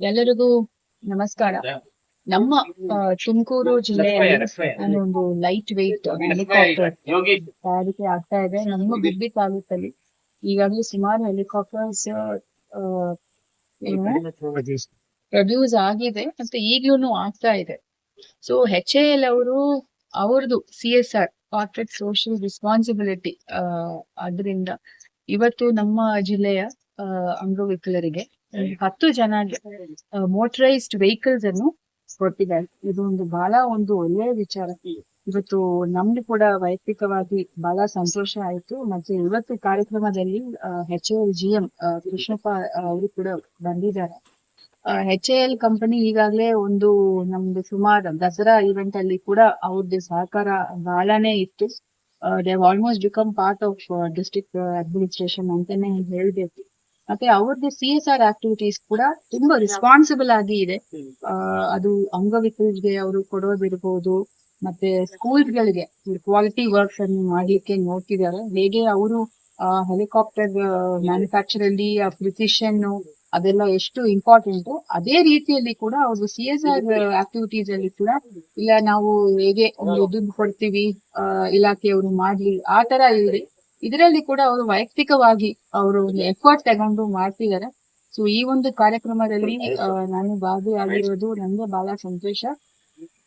ಎಲ್ಲರಿಗೂ ನಮಸ್ಕಾರ. ನಮ್ಮ ತುಮಕೂರು ಜಿಲ್ಲೆಯಲ್ಲಿ ಒಂದು ಲೈಟ್ ವೆಯ್ಟ್ ಹೆಲಿಕಾಪ್ಟರ್ ತಯಾರಿಕೆ ಆಗ್ತಾ ಇದೆ. ನಮ್ಮ ಗುಬ್ಬಿ ತಾಲೂಕಲ್ಲಿ ಈಗಾಗಲೇ ಸುಮಾರು ಹೆಲಿಕಾಪ್ಟರ್ಸ್ ಪ್ರೊಡ್ಯೂಸ್ ಆಗಿದೆ ಮತ್ತೆ ಈಗ್ಲೂ ಆಗ್ತಾ ಇದೆ. ಸೊ ಹೆಚ್ ಎ ಎಲ್ ಅವರು ಅವ್ರದ್ದು C S R corporate social responsibility ಅದರಿಂದ ಇವತ್ತು ನಮ್ಮ ಜಿಲ್ಲೆಯ ಅಂಗವಿಕಲರಿಗೆ. ಹತ್ತು ಜನ ಮೋಟರೈಸ್ಡ್ ವೆಹಿಕಲ್ಸ್ ಅನ್ನು ಕೊಟ್ಟಿದ್ದಾರೆ. ಇದು ಒಂದು ಬಹಳ ಒಂದು ಒಳ್ಳೆಯ ವಿಚಾರ. ಇವತ್ತು ನಮ್ಗೆ ಕೂಡ ವೈಯಕ್ತಿಕವಾಗಿ ಬಹಳ ಸಂತೋಷ ಆಯ್ತು. ಮತ್ತೆ ಇವತ್ತು ಕಾರ್ಯಕ್ರಮದಲ್ಲಿ H L G M Krishnappa ಅವರು ಕೂಡ ಬಂದಿದ್ದಾರೆ. ಹೆಚ್ ಎಲ್ ಕಂಪನಿ ಈಗಾಗಲೇ ಒಂದು ನಮ್ದು ಸುಮಾರು ದಸರಾ ಇವೆಂಟ್ ಅಲ್ಲಿ ಕೂಡ ಅವ್ರದ್ದು ಸಹಕಾರ ಬಹಳನೇ ಇತ್ತು. They almost become part of district administration ಅಂತಾನೆ ಹೇಳ್ಬೇಕು. ಮತ್ತೆ ಅವ್ರದ್ದು ಸಿ ಎಸ್ ಆರ್ ಆಕ್ಟಿವಿಟೀಸ್ ಕೂಡ ತುಂಬಾ ರೆಸ್ಪಾನ್ಸಿಬಲ್ ಆಗಿ ಇದೆ. ಅದು ಅಂಗವಿಕಲರಿಗೆ ಅವರು ಕೊಡೋದಿರ್ಬೋದು ಮತ್ತೆ ಸ್ಕೂಲ್ಗಳಿಗೆ ಕ್ವಾಲಿಟಿ ವರ್ಕ್ಸ್ ಅನ್ನು ಮಾಡ್ಲಿಕ್ಕೆ ನೋಡ್ತಿದ್ದಾರೆ. ಹೇಗೆ ಅವರು ಹೆಲಿಕಾಪ್ಟರ್ ಮ್ಯಾನುಫ್ಯಾಕ್ಚರ್ ಅಲ್ಲಿ ಪ್ರಿಸಿಷನ್ ಅದೆಲ್ಲ ಎಷ್ಟು ಇಂಪಾರ್ಟೆಂಟ್ ಅದೇ ರೀತಿಯಲ್ಲಿ ಕೂಡ ಅವರು ಸಿ ಎಸ್ ಆರ್ ಆಕ್ಟಿವಿಟೀಸ್ ಅಲ್ಲಿ ಕೂಡ ಇಲ್ಲ ನಾವು ಹೇಗೆ ಒಂದು ದುಡ್ಡು ಕೊಡ್ತೀವಿ ಇಲಾಖೆಯವರು ಮಾಡ್ಲಿ ಆ ತರ ಇಲ್ರಿ ಇದರಲ್ಲಿ ಕೂಡ ಅವರು ವೈಯಕ್ತಿಕವಾಗಿ ಅವರು ಒಂದು ಎಫರ್ಟ್ ತಗೊಂಡು ಮಾಡ್ತಿದ್ದಾರೆ. ಸೊ ಈ ಒಂದು ಕಾರ್ಯಕ್ರಮದಲ್ಲಿ ನಾನು ಭಾಗಿಯಾಗಿರೋದು ನನಗೆ ಬಹಳ ಸಂತೋಷ.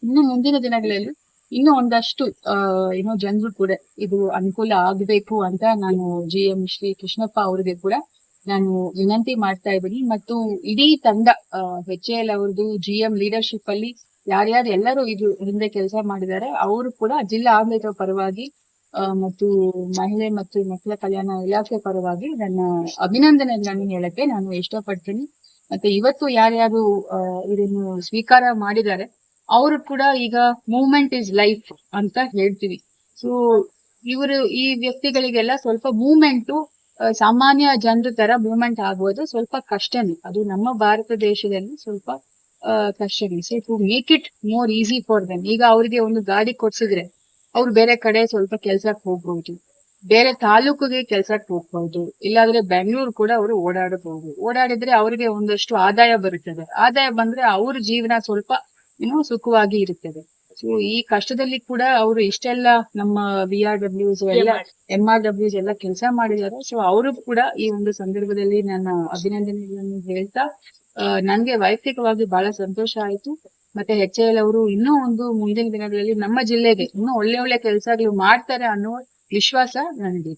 ಇನ್ನು ಮುಂದಿನ ದಿನಗಳಲ್ಲಿ ಇನ್ನೂ ಒಂದಷ್ಟು ಏನೋ ಜನರು ಕೂಡ ಇದು ಅನುಕೂಲ ಆಗಬೇಕು ಅಂತ ನಾನು ಜಿ ಎಂ ಶ್ರೀ ಕೃಷ್ಣಪ್ಪ ಅವರಿಗೆ ಕೂಡ ನಾನು ವಿನಂತಿ ಮಾಡ್ತಾ ಇದ್ದೀನಿ. ಮತ್ತು ಇಡೀ ತಂಡ ಹೆಚ್ ಎಲ್ ಅವ್ರದ್ದು ಜಿ ಎಂ ಲೀಡರ್ಶಿಪ್ ಅಲ್ಲಿ ಯಾರ್ಯಾರು ಎಲ್ಲರೂ ಇದು ಹಿಂದೆ ಕೆಲಸ ಮಾಡಿದ್ದಾರೆ, ಅವರು ಕೂಡ ಜಿಲ್ಲಾ ಆಡಳಿತ ಪರವಾಗಿ ಮತ್ತು ಮಹಿಳೆ ಮತ್ತು ಮಕ್ಕಳ ಕಲ್ಯಾಣ ಇಲಾಖೆ ಪರವಾಗಿ ನನ್ನ ಅಭಿನಂದನೆಗಳನ್ನು ಹೇಳಕ್ಕೆ ನಾನು ಇಷ್ಟಪಡ್ತೀನಿ. ಮತ್ತೆ ಇವತ್ತು ಯಾರ್ಯಾರು ಇದನ್ನು ಸ್ವೀಕಾರ ಮಾಡಿದ್ದಾರೆ, ಅವರು ಕೂಡ ಈಗ ಮೂವ್ಮೆಂಟ್ ಇಸ್ ಲೈಫ್ ಅಂತ ಹೇಳ್ತೀವಿ. ಸೊ ಇವರು ಈ ವ್ಯಕ್ತಿಗಳಿಗೆಲ್ಲ ಸ್ವಲ್ಪ ಮೂವ್ಮೆಂಟು ಸಾಮಾನ್ಯ ಜನರ ತರ ಮೂವ್ಮೆಂಟ್ ಆಗುವುದು ಸ್ವಲ್ಪ ಕಷ್ಟನೇ. ಅದು ನಮ್ಮ ಭಾರತ ದೇಶದಲ್ಲಿ ಸ್ವಲ್ಪ ಕಷ್ಟನೇ. So to make it more easy for them ಈಗ ಅವರಿಗೆ ಒಂದು ಗಾಡಿ ಕೊಡ್ಸಿದ್ರೆ ಅವ್ರು ಬೇರೆ ಕಡೆ ಸ್ವಲ್ಪ ಕೆಲ್ಸಕ್ಕೆ ಹೋಗ್ಬಹುದು ಬೇರೆ ತಾಲೂಕಿಗೆ ಕೆಲ್ಸಕ್ಕೆ ಹೋಗ್ಬಹುದು ಇಲ್ಲಾಂದ್ರೆ ಬೆಂಗಳೂರು ಕೂಡ ಅವರು ಓಡಾಡಬಹುದು. ಓಡಾಡಿದ್ರೆ ಅವರಿಗೆ ಒಂದಷ್ಟು ಆದಾಯ ಬರುತ್ತದೆ. ಆದಾಯ ಬಂದ್ರೆ ಅವ್ರ ಜೀವನ ಸ್ವಲ್ಪ ಇನ್ನೂ ಸುಖವಾಗಿ ಇರುತ್ತದೆ. ಸೊ ಈ ಕಷ್ಟದಲ್ಲಿ ಕೂಡ ಅವರು ಇಷ್ಟೆಲ್ಲ ನಮ್ಮ ಬಿ ಆರ್ ಡಬ್ಲ್ಯೂಸ್ ಎಲ್ಲ ಎಂ ಆರ್ ಡಬ್ಲ್ಯೂಸ್ ಎಲ್ಲ ಕೆಲಸ ಮಾಡಿದ್ದಾರೆ. ಸೊ ಅವರು ಕೂಡ ಈ ಒಂದು ಸಂದರ್ಭದಲ್ಲಿ ನನ್ನ ಅಭಿನಂದನೆಗಳನ್ನು ಹೇಳ್ತಾ ನನ್ಗೆ ವೈಯಕ್ತಿಕವಾಗಿ ಬಹಳ ಸಂತೋಷ ಆಯ್ತು. ಮತ್ತೆ ಎಚ್ ಎಲ್ ಅವರು ಇನ್ನೂ ಒಂದು ಮುಂದಿನ ದಿನಗಳಲ್ಲಿ ನಮ್ಮ ಜಿಲ್ಲೆಗೆ ಇನ್ನೂ ಒಳ್ಳೆ ಒಳ್ಳೆ ಕೆಲಸಗಳು ಮಾಡ್ತಾರೆ ಅನ್ನೋ ವಿಶ್ವಾಸ ನನಗೆ